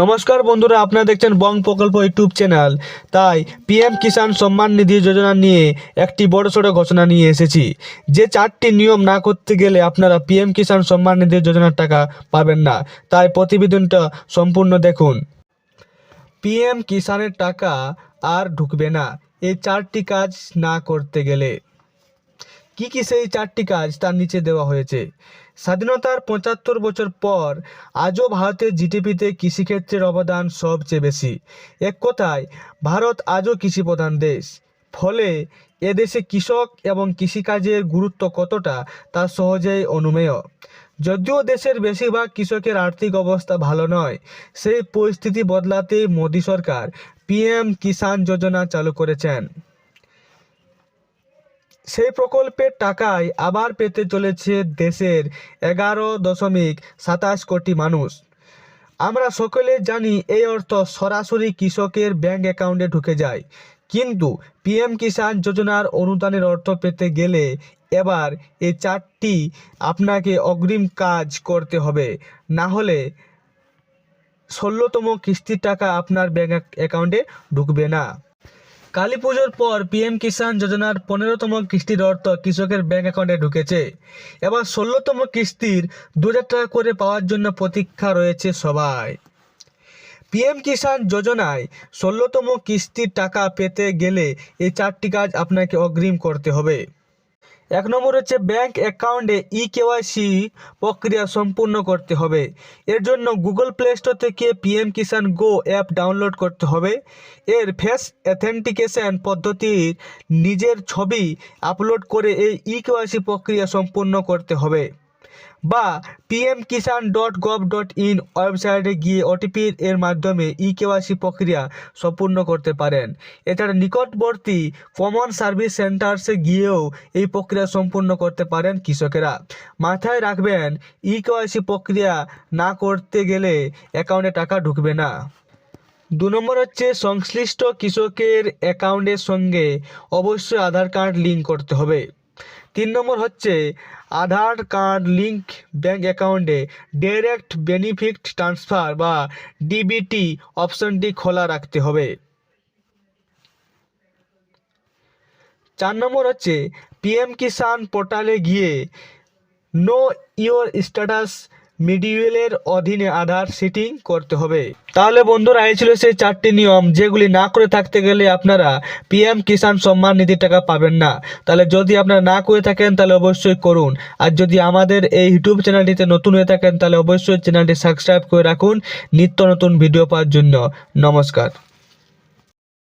নমস্কার বন্ধুরা, আপনারা দেখছেন বং প্রকল্প ইউটিউব চ্যানেল। তাই পিএম কিষাণ সম্মান নিধি যোজনা নিয়ে একটি বড়সড় ঘোষণা নিয়ে এসেছি। যে চারটি নিয়ম না করতে গেলে আপনারা পিএম কিষাণ সম্মান নিধি যোজনার টাকা পাবেন না। তাই প্রতিবেদনটা সম্পূর্ণ দেখুন। পিএম কিষাণের টাকা আর ঢুকবে না। এই চারটি কাজ না করতে গেলে। কি কি সেই চারটি কাজ তার নিচে দেওয়া হয়েছে? স্বাধীনতার পঁচাত্তর বছর পর আজও ভারতের জিডিপিতে কৃষিক্ষেত্রের অবদান সবচেয়ে বেশি। এক কথায়, ভারত আজও কৃষিপ্রধান দেশ। ফলে এদেশে কৃষক এবং কৃষিকাজের গুরুত্ব কতটা তা সহজেই অনুমেয়। যদিও দেশের বেশিরভাগ কৃষকের আর্থিক অবস্থা ভালো নয়, সেই পরিস্থিতি বদলাতে মোদী সরকার পিএম কিষাণ যোজনা চালু করেছেন। সেই প্রকল্পের টাকায় আবার পেতে চলেছে দেশের এগারো দশমিক সাতাশ কোটি মানুষ। আমরা সকলে জানি এই অর্থ সরাসরি কৃষকের ব্যাংক অ্যাকাউন্টে ঢুকে যায়। কিন্তু পিএম কিষাণ যোজনার অনুদানের অর্থ পেতে গেলে এবার এই চারটি আপনাকে অগ্রিম কাজ করতে হবে। না হলে ষোলোতম কিস্তির টাকা আপনার ব্যাংক অ্যাকাউন্টে ঢুকবে না। কালী পুজোর পর পিএম কিষাণ যোজনার পনেরোতম কিস্তির অর্থ কৃষকের ব্যাংক অ্যাকাউন্টে ঢুকেছে। এবার ষোলোতম কিস্তির দু হাজার টাকা করে পাওয়ার জন্য প্রতীক্ষা রয়েছে সবাই। পিএম কিষাণ যোজনায় ষোলোতম কিস্তির টাকা পেতে গেলে এই চারটি কাজ আপনাকে অগ্রিম করতে হবে। এক নম্বর হচ্ছে ব্যাঙ্ক অ্যাকাউন্টে ই কেওয়াইসি প্রক্রিয়া সম্পূর্ণ করতে হবে। এর জন্য গুগল প্লে স্টোর থেকে PM Kisan go app download করতে হবে। এর ফেস অ্যাথেন্টিকেশান পদ্ধতির নিজের ছবি আপলোড করে এই ই কেওয়াইসি প্রক্রিয়া সম্পূর্ণ করতে হবে। বা PM Kisan dot gov dot in ওয়েবসাইটে গিয়ে ওটিপির এর মাধ্যমে ই কেওয়াইসি প্রক্রিয়া সম্পূর্ণ করতে পারেন। এছাড়া নিকটবর্তী কমন সার্ভিস সেন্টার্সে গিয়েও এই প্রক্রিয়া সম্পূর্ণ করতে পারেন কৃষকেরা। মাথায় রাখবেন ই কেওয়াইসি প্রক্রিয়া না করতে গেলে অ্যাকাউন্টে টাকা ঢুকবে না। দু নম্বর হচ্ছে সংশ্লিষ্ট কৃষকের অ্যাকাউন্টের সঙ্গে অবশ্যই আধার কার্ড লিঙ্ক করতে হবে। তিন নম্বর হচ্ছে আধার কার্ড লিঙ্ক ব্যাঙ্ক অ্যাকাউন্টে ডাইরেক্ট বেনিফিট ট্রান্সফার বা ডিবিটি অপশনটি খোলা রাখতে হবে। চার নম্বর হচ্ছে পিএম কিষাণ পোর্টালে গিয়ে নো ইওর স্ট্যাটাস মিডিউলের অধীনে আধার সেটিং করতে হবে। তাহলে বন্ধুরা, এই ছিল সেই চারটি নিয়ম যেগুলি না করে থাকতে গেলে আপনারা পিএম কিষাণ সম্মান নিধি টাকা পাবেন না। তাহলে যদি আপনারা না করে থাকেন, তাহলে অবশ্যই করুন। আর যদি আমাদের এই ইউটিউব চ্যানেলটিতে নতুন হয়ে থাকেন, তাহলে অবশ্যই চ্যানেলটি সাবস্ক্রাইব করে রাখুন। নিত্য নতুন ভিডিও পাওয়ার জন্য। নমস্কার।